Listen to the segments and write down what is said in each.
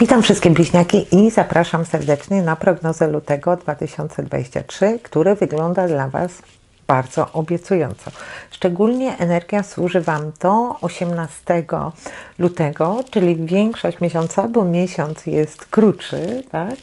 Witam wszystkie bliźniaki i zapraszam serdecznie na prognozę lutego 2023, który wygląda dla Was bardzo obiecująco. Szczególnie energia służy Wam do 18 lutego, czyli większość miesiąca, bo miesiąc jest krótszy, tak?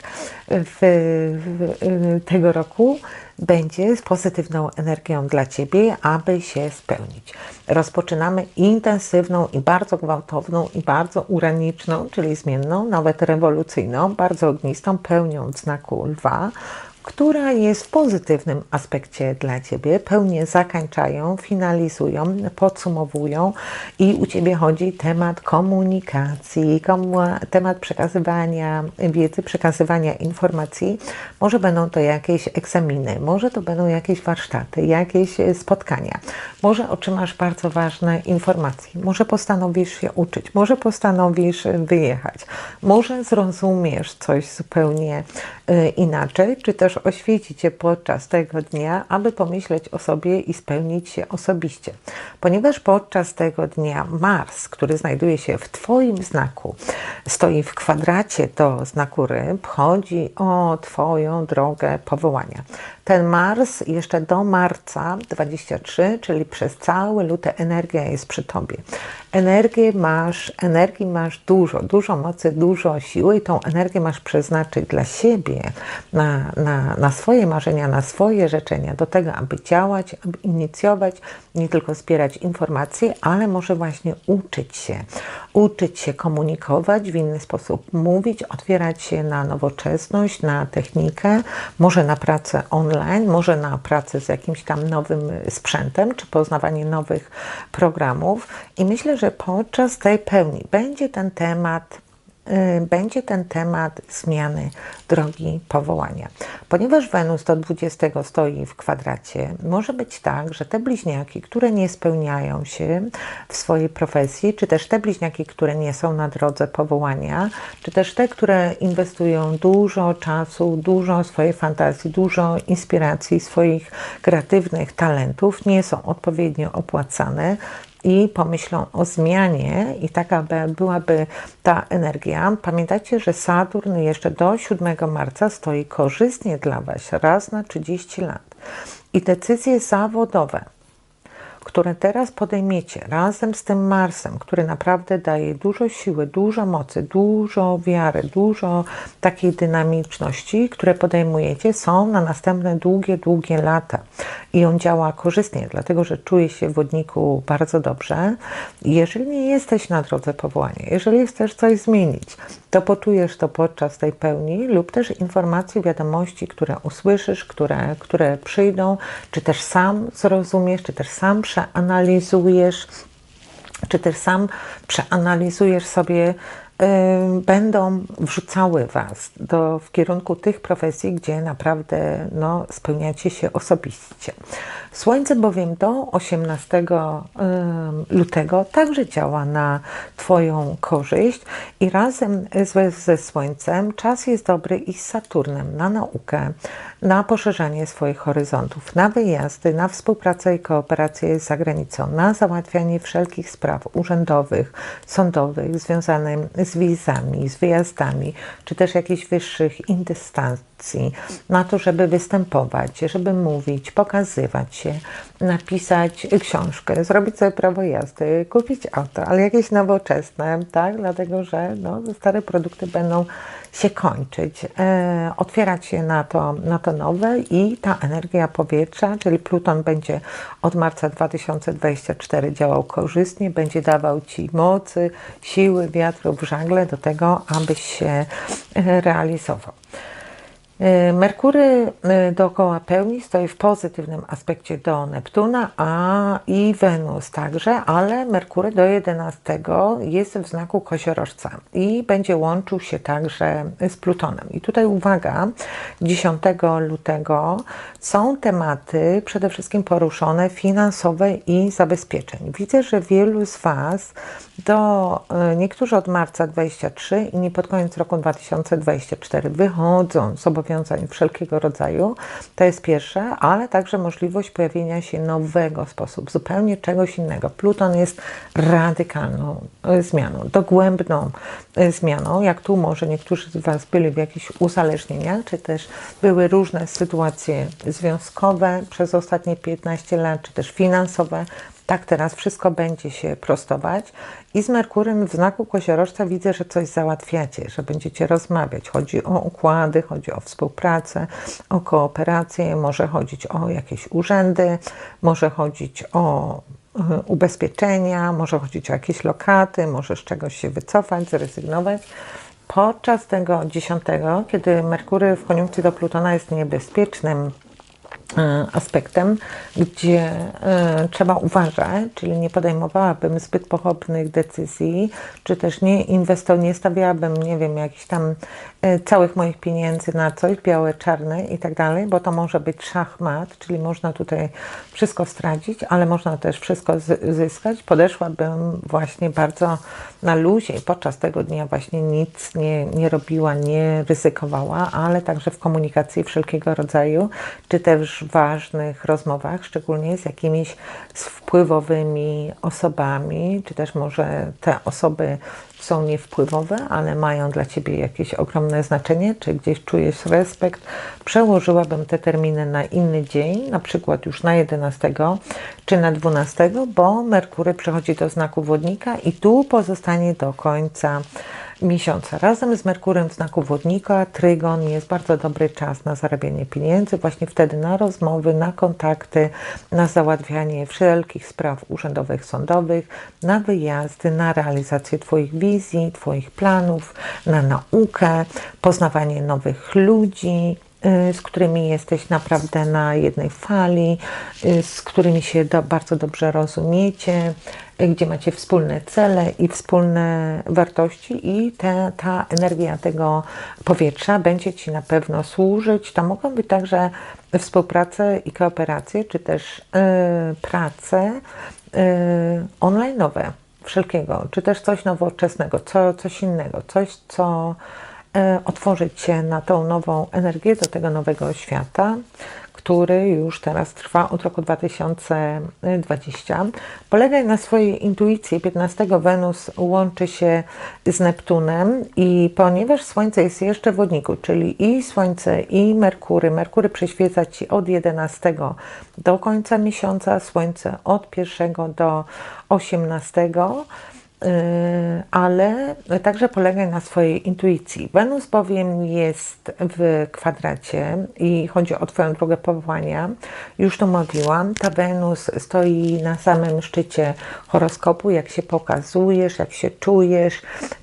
W, w, tego roku będzie z pozytywną energią dla Ciebie, aby się spełnić. Rozpoczynamy intensywną i bardzo gwałtowną i bardzo uraniczną, czyli zmienną, nawet rewolucyjną, bardzo ognistą pełnią w znaku lwa, która jest w pozytywnym aspekcie dla Ciebie, pełnie zakańczają, finalizują, podsumowują i u Ciebie chodzi temat komunikacji, komu temat przekazywania wiedzy, przekazywania informacji. Może będą to jakieś egzaminy, może to będą jakieś warsztaty, jakieś spotkania, może otrzymasz bardzo ważne informacje, może postanowisz się uczyć, może postanowisz wyjechać, może zrozumiesz coś zupełnie y, inaczej, czy też oświeci Cię podczas tego dnia, aby pomyśleć o sobie i spełnić się osobiście. Ponieważ podczas tego dnia Mars, który znajduje się w Twoim znaku, stoi w kwadracie do znaku ryb, chodzi o Twoją drogę powołania. Ten Mars jeszcze do marca 23, czyli przez cały luty energia jest przy Tobie. Energię masz, energii masz dużo, dużo mocy, dużo siły i tą energię masz przeznaczyć dla siebie, na, na, na swoje marzenia, na swoje życzenia, do tego, aby działać, aby inicjować, nie tylko zbierać informacje, ale może właśnie uczyć się, uczyć się komunikować w inny sposób, mówić, otwierać się na nowoczesność, na technikę, może na pracę online, może na pracę z jakimś tam nowym sprzętem, czy poznawanie nowych programów. I myślę, że podczas tej pełni będzie ten temat będzie ten temat zmiany drogi powołania. Ponieważ Wenus do 20 stoi w kwadracie, może być tak, że te bliźniaki, które nie spełniają się w swojej profesji, czy też te bliźniaki, które nie są na drodze powołania, czy też te, które inwestują dużo czasu, dużo swojej fantazji, dużo inspiracji, swoich kreatywnych talentów, nie są odpowiednio opłacane, i pomyślą o zmianie, i taka byłaby ta energia. Pamiętajcie, że Saturn jeszcze do 7 marca stoi korzystnie dla Was raz na 30 lat. I decyzje zawodowe, które teraz podejmiecie razem z tym Marsem, który naprawdę daje dużo siły, dużo mocy, dużo wiary, dużo takiej dynamiczności, które podejmujecie, są na następne długie, długie lata. I on działa korzystnie, dlatego że czuje się w wodniku bardzo dobrze. Jeżeli nie jesteś na drodze powołania, jeżeli chcesz coś zmienić, to poczujesz to podczas tej pełni lub też informacji, wiadomości, które usłyszysz, które, które przyjdą, czy też sam zrozumiesz, czy też sam przeanalizujesz, czy też sam przeanalizujesz sobie, yy, będą wrzucały Was do, w kierunku tych profesji, gdzie naprawdę no, spełniacie się osobiście. Słońce bowiem do 18 lutego także działa na Twoją korzyść i razem ze, ze Słońcem czas jest dobry i z Saturnem na naukę, na poszerzanie swoich horyzontów, na wyjazdy, na współpracę i kooperację z zagranicą, na załatwianie wszelkich spraw urzędowych, sądowych związanych z wizami, z wyjazdami, czy też jakichś wyższych instancji, na to, żeby występować, żeby mówić, pokazywać się, napisać książkę, zrobić sobie prawo jazdy, kupić auto, ale jakieś nowoczesne, tak? Dlatego, że no, stare produkty będą się kończyć, e, otwierać się na to, na to nowe i ta energia powietrza, czyli Pluton będzie od marca 2024 działał korzystnie, będzie dawał Ci mocy, siły, wiatru w żagle do tego, abyś się e, realizował. E, Merkury e, dookoła pełni stoi w pozytywnym aspekcie do Neptuna, a i Wenus także, ale Merkury do 11 jest w znaku koziorożca i będzie łączył się także z Plutonem. I tutaj uwaga, 10 lutego są tematy przede wszystkim poruszone finansowe i zabezpieczeń. Widzę, że wielu z Was do, e, niektórzy od marca 23 inni pod koniec roku 2024 wychodzą z obowiązków powiązań wszelkiego rodzaju. To jest pierwsze, ale także możliwość pojawienia się nowego sposobu, zupełnie czegoś innego. Pluton jest radykalną e, zmianą, dogłębną e, zmianą. Jak tu może niektórzy z Was byli w jakichś uzależnieniach, czy też były różne sytuacje związkowe przez ostatnie 15 lat, czy też finansowe, tak teraz wszystko będzie się prostować. I z Merkurem w znaku koziorożca widzę, że coś załatwiacie, że będziecie rozmawiać. Chodzi o układy, chodzi o współpracę, o kooperację, może chodzić o jakieś urzędy, może chodzić o y, ubezpieczenia, może chodzić o jakieś lokaty, może z czegoś się wycofać, zrezygnować. Podczas tego dziesiątego, kiedy Merkury w koniunkcji do Plutona jest niebezpiecznym E, aspektem, gdzie e, trzeba uważać, czyli nie podejmowałabym zbyt pochopnych decyzji, czy też nie inwestor, nie stawiałabym, nie wiem, jakichś tam e, całych moich pieniędzy na coś, białe, czarne i tak dalej, bo to może być szachmat, czyli można tutaj wszystko stracić, ale można też wszystko zyskać. Podeszłabym właśnie bardzo na luzie i podczas tego dnia właśnie nic nie, nie robiła, nie ryzykowała, ale także w komunikacji wszelkiego rodzaju, czy też ważnych rozmowach, szczególnie z jakimiś wpływowymi osobami, czy też może te osoby są niewpływowe, ale mają dla Ciebie jakieś ogromne znaczenie, czy gdzieś czujesz respekt, przełożyłabym te terminy na inny dzień, na przykład już na 11 czy na 12, bo Merkury przechodzi do znaku wodnika i tu pozostanie do końca miesiąca. Razem z Merkurem w znaku wodnika, trygon jest bardzo dobry czas na zarabianie pieniędzy, właśnie wtedy na rozmowy, na kontakty, na załatwianie wszelkich spraw urzędowych, sądowych, na wyjazdy, na realizację Twoich wizji, Twoich planów, na naukę, poznawanie nowych ludzi, z którymi jesteś naprawdę na jednej fali, y, z którymi się do, bardzo dobrze rozumiecie, gdzie macie wspólne cele i wspólne wartości i te, ta energia tego powietrza będzie Ci na pewno służyć. To mogą być także współprace i kooperacje, czy też prace yy, online'owe wszelkiego, czy też coś nowoczesnego, co, coś innego, coś, co otworzyć się na tą nową energię, do tego nowego świata, który już teraz trwa od roku 2020. Polegaj na swojej intuicji. 15 Wenus łączy się z Neptunem i ponieważ Słońce jest jeszcze w wodniku, czyli i Słońce i Merkury, Merkury przyświeca Ci od 11 do końca miesiąca, Słońce od 1 do 18 Y, ale także polegaj na swojej intuicji. Wenus bowiem jest w kwadracie i chodzi o Twoją drogę powołania. Już to mówiłam, ta Wenus stoi na samym szczycie horoskopu, jak się pokazujesz, jak się czujesz,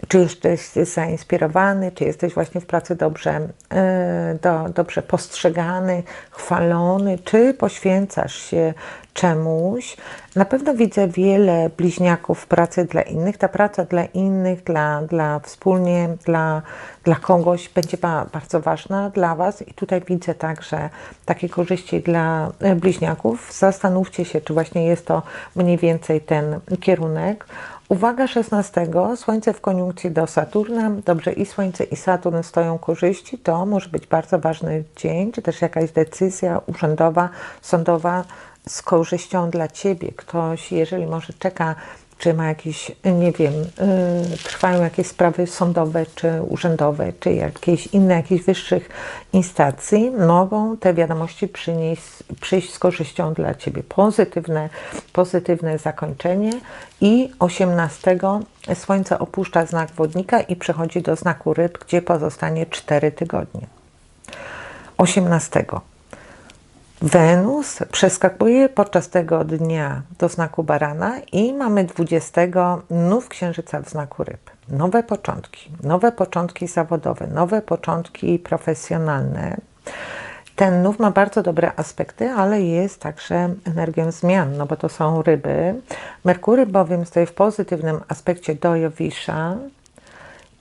czy jesteś zainspirowany, czy jesteś właśnie w pracy dobrze, y, do, dobrze postrzegany, chwalony, czy poświęcasz się czemuś. Na pewno widzę wiele bliźniaków pracy dla innych. Ta praca dla innych, dla, dla wspólnie, dla, dla kogoś będzie bardzo ważna dla Was. I tutaj widzę także takie korzyści dla e, bliźniaków. Zastanówcie się, czy właśnie jest to mniej więcej ten kierunek. Uwaga 16. Słońce w koniunkcji do Saturna. Dobrze, i Słońce, i Saturn stoją korzyści. To może być bardzo ważny dzień, czy też jakaś decyzja urzędowa, sądowa z korzyścią dla Ciebie. Ktoś, jeżeli może czeka, czy ma jakieś, nie wiem, yy, trwają jakieś sprawy sądowe, czy urzędowe, czy jakieś inne, jakichś wyższych instancji, mogą te wiadomości przynieść, przyjść z korzyścią dla Ciebie. Pozytywne, pozytywne zakończenie i 18 Słońce opuszcza znak wodnika i przechodzi do znaku ryb, gdzie pozostanie 4 tygodnie. 18 Wenus przeskakuje podczas tego dnia do znaku barana i mamy 20 nów księżyca w znaku ryb. Nowe początki, nowe początki zawodowe, nowe początki profesjonalne. Ten nów ma bardzo dobre aspekty, ale jest także energią zmian, no bo to są ryby. Merkury bowiem stoi w pozytywnym aspekcie do Jowisza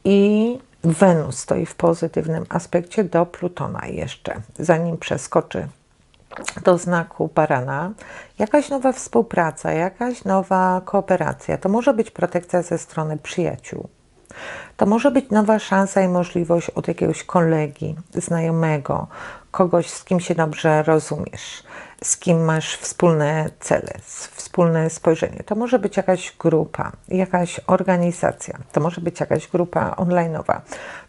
i Wenus stoi w pozytywnym aspekcie do Plutona jeszcze, zanim przeskoczy do znaku barana, jakaś nowa współpraca, jakaś nowa kooperacja. To może być protekcja ze strony przyjaciół. To może być nowa szansa i możliwość od jakiegoś kolegi, znajomego, kogoś, z kim się dobrze rozumiesz, z kim masz wspólne cele, wspólne spojrzenie. To może być jakaś grupa, jakaś organizacja, to może być jakaś grupa online'owa.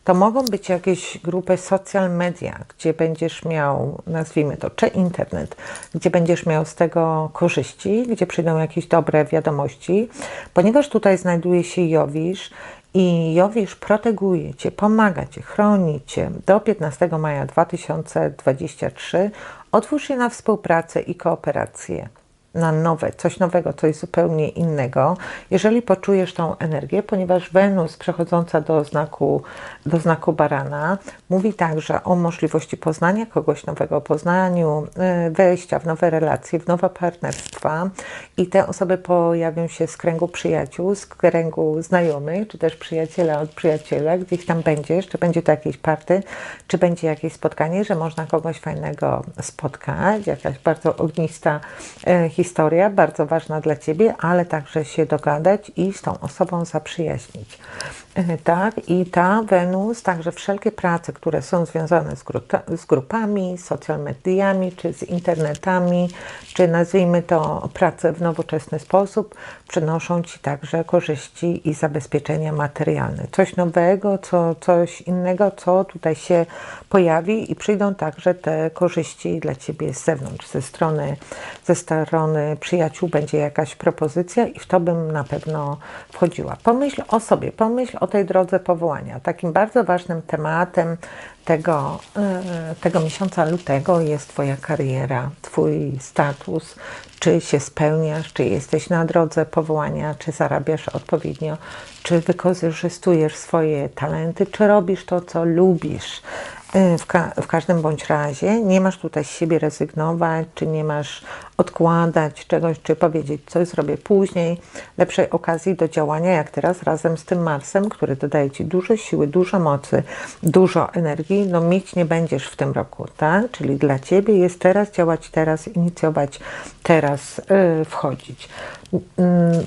To mogą być jakieś grupy social media, gdzie będziesz miał, nazwijmy to, czy internet, gdzie będziesz miał z tego korzyści, gdzie przyjdą jakieś dobre wiadomości, ponieważ tutaj znajduje się Jowisz i Jowisz proteguje Cię, pomaga Cię, chroni Cię. Do 15 maja 2023 otwórz się na współpracę i kooperację na nowe, coś nowego, coś zupełnie innego, jeżeli poczujesz tą energię, ponieważ Wenus przechodząca do znaku, do znaku barana mówi także o możliwości poznania kogoś nowego, poznaniu, y, wejścia w nowe relacje, w nowe partnerstwa i te osoby pojawią się z kręgu przyjaciół, z kręgu znajomych, czy też przyjaciela od przyjaciela, gdzieś tam będziesz, czy będzie to jakieś party, czy będzie jakieś spotkanie, że można kogoś fajnego spotkać, jakaś bardzo ognista historia, historia, bardzo ważna dla Ciebie, ale także się dogadać i z tą osobą zaprzyjaźnić. E, tak, i ta Wenus, także wszelkie prace, które są związane z, z grupami, social mediami, czy z internetami, czy nazwijmy to pracę w nowoczesny sposób, przynoszą Ci także korzyści i zabezpieczenia materialne. Coś nowego, co, coś innego, co tutaj się pojawi i przyjdą także te korzyści dla Ciebie z zewnątrz, ze strony, ze strony przyjaciół będzie jakaś propozycja i w to bym na pewno wchodziła. Pomyśl o sobie, pomyśl o tej drodze powołania. Takim bardzo ważnym tematem tego, e, tego miesiąca lutego jest Twoja kariera, Twój status, czy się spełniasz, czy jesteś na drodze powołania, czy zarabiasz odpowiednio, czy wykorzystujesz swoje talenty, czy robisz to, co lubisz. Y, w, ka w, każdym bądź razie nie masz tutaj z siebie rezygnować, czy nie masz odkładać czegoś, czy powiedzieć, coś zrobię później. Lepszej okazji do działania, jak teraz razem z tym Marsem, który dodaje Ci dużo siły, dużo mocy, dużo energii, no mieć nie będziesz w tym roku, tak? Czyli dla Ciebie jest teraz działać, teraz inicjować, teraz yy, wchodzić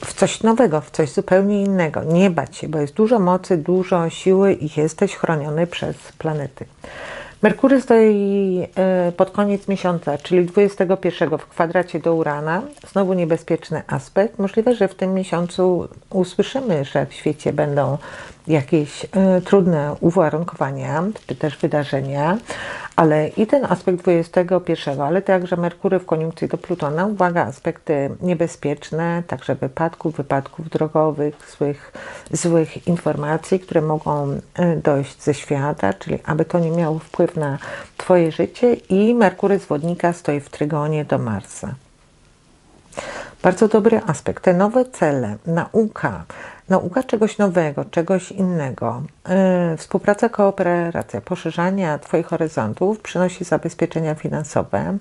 w coś nowego, w coś zupełnie innego. Nie bać się, bo jest dużo mocy, dużo siły i jesteś chroniony przez planety. Merkury stoi e, pod koniec miesiąca, czyli 21 w kwadracie do Urana. Znowu niebezpieczny aspekt. Możliwe, że w tym miesiącu usłyszymy, że w świecie będą jakieś y, trudne uwarunkowania, czy też wydarzenia, ale i ten aspekt 21, ale także Merkury w koniunkcji do Plutona, uwaga, aspekty niebezpieczne, także wypadków, wypadków drogowych, złych, złych informacji, które mogą y, dojść ze świata, czyli aby to nie miało wpływ na Twoje życie i Merkury zwodnika stoi w trygonie do Marsa. Bardzo dobry aspekt. Te nowe cele, nauka, nauka czegoś nowego, czegoś innego, yy, współpraca, kooperacja, poszerzania Twoich horyzontów przynosi zabezpieczenia finansowe,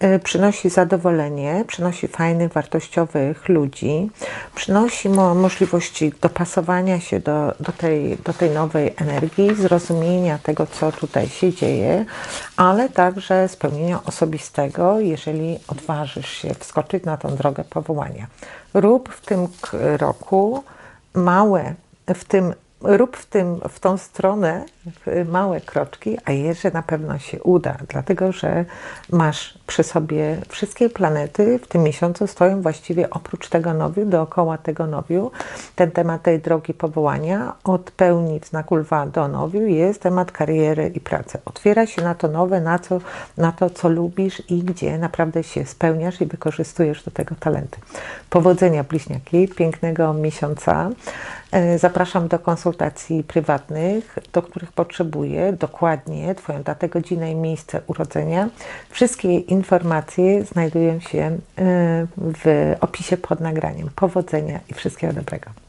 yy, przynosi zadowolenie, przynosi fajnych, wartościowych ludzi, przynosi mo możliwości dopasowania się do, do, tej, do tej nowej energii, zrozumienia tego, co tutaj się dzieje, ale także spełnienia osobistego, jeżeli odważysz się wskoczyć na tą drogę powołania. Rób w tym roku małe, w tym rób w, tym, w tą stronę małe kroczki, a jeszcze na pewno się uda, dlatego że masz przy sobie wszystkie planety w tym miesiącu stoją właściwie oprócz tego nowiu, dookoła tego nowiu. Ten temat tej drogi powołania od pełni w znaku lwa do nowiu jest temat kariery i pracy. Otwiera się na to nowe, na, co, na to, co lubisz i gdzie naprawdę się spełniasz i wykorzystujesz do tego talenty. Powodzenia bliźniaki, pięknego miesiąca. E, zapraszam do konsultacji prywatnych, do których potrzebuję dokładnie Twoją datę, godzinę i miejsce urodzenia. Wszystkie informacje znajdują się e, w opisie pod nagraniem. Powodzenia i wszystkiego dobrego.